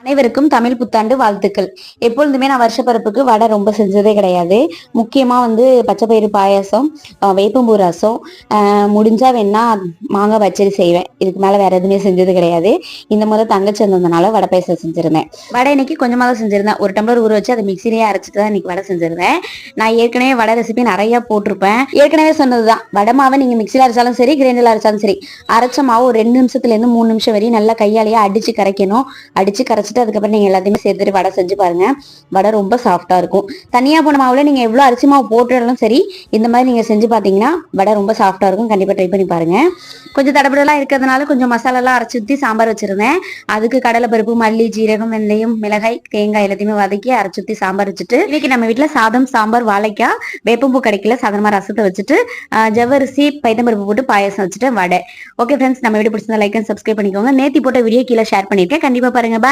அனைவருக்கும் தமிழ் புத்தாண்டு வாழ்த்துக்கள். எப்பொழுதுமே நான் வருஷப்பருப்புக்கு வடை ரொம்ப செஞ்சதே கிடையாது. முக்கியமா வந்து பச்சைப்பயிறு பாயாசம் வேப்பம்பூ ரசம் முடிஞ்சா வேணா மாங்காய் பச்சடி செய்வேன். இதுக்கு மேல வேற எதுவுமே செஞ்சது கிடையாது. இந்த முறை தங்கச்சி வந்ததுனால வடை பாயசம் செஞ்சிருந்தேன். வடை இன்னைக்கு கொஞ்சமா தான் செஞ்சிருந்தேன். ஒரு டம்ளர் ஊற வச்சு அதை மிக்சிலேயே அரைச்சிட்டு தான் இன்னைக்கு வடை செஞ்சிருந்தேன். நான் ஏற்கனவே வடை ரெசிபி நிறைய போட்டிருப்பேன். ஏற்கனவே சொன்னதுதான். வடை மாவை நீங்க மிக்சியில் அரைச்சாலும் சரி கிரைண்டர்ல அரைச்சாலும் சரி அரைச்ச மாவு ஒரு ரெண்டு நிமிஷத்துல இருந்து மூணு நிமிஷம் வரையும் நல்லா கையாலேயே அடிச்சு கரைக்கணும். அடிச்சு அரைச்சிட்டு அதுக்கப்புறம் நீங்க எல்லாத்தையுமே சேர்த்துட்டு வடை செஞ்சு பாருங்க. வடை ரொம்ப சாஃப்டா இருக்கும். தனியா போன மாவுல நீங்க எவ்வளவு அரிசி மாவு போட்டாலும் சரி இந்த மாதிரி நீங்க செஞ்சு பாத்தீங்கன்னா வடை ரொம்ப சாஃப்டா இருக்கும். கண்டிப்பா ட்ரை பண்ணி பாருங்க. கொஞ்சம் தடபடலாம் இருக்கிறதுனால கொஞ்சம் மசாலாலாம் அரைச்சி ஊற்றி சாம்பார் வச்சிருந்தேன். அதுக்கு கடலைப்பருப்பு மல்லி ஜீரகம் வெந்தயம் மிளகாய் தேங்காய் எல்லாத்தையுமே வதக்கி அரைச்சி ஊற்றி சாம்பார் வச்சுட்டு இன்னைக்கு நம்ம வீட்டில் சாதம் சாம்பார் வாழைக்காய் வேப்பம்பூ கிடைக்கல சாதாரணமா ரசத்தை வச்சுட்டு ஜவ்வரிசி பைத்தம்பருப்பு போட்டு பாயசம் வச்சுட்டு வடை. ஓகே ஃப்ரெண்ட்ஸ் நம்ம வீடு பிடிச்சிருந்தா லைக் அண்ட் சப்ஸ்கிரைப் பண்ணிக்கோங்க. நேத்தி போட்ட வீடியோ கீழே ஷேர் பண்ணிருக்கேன். கண்டிப்பா பாருங்க.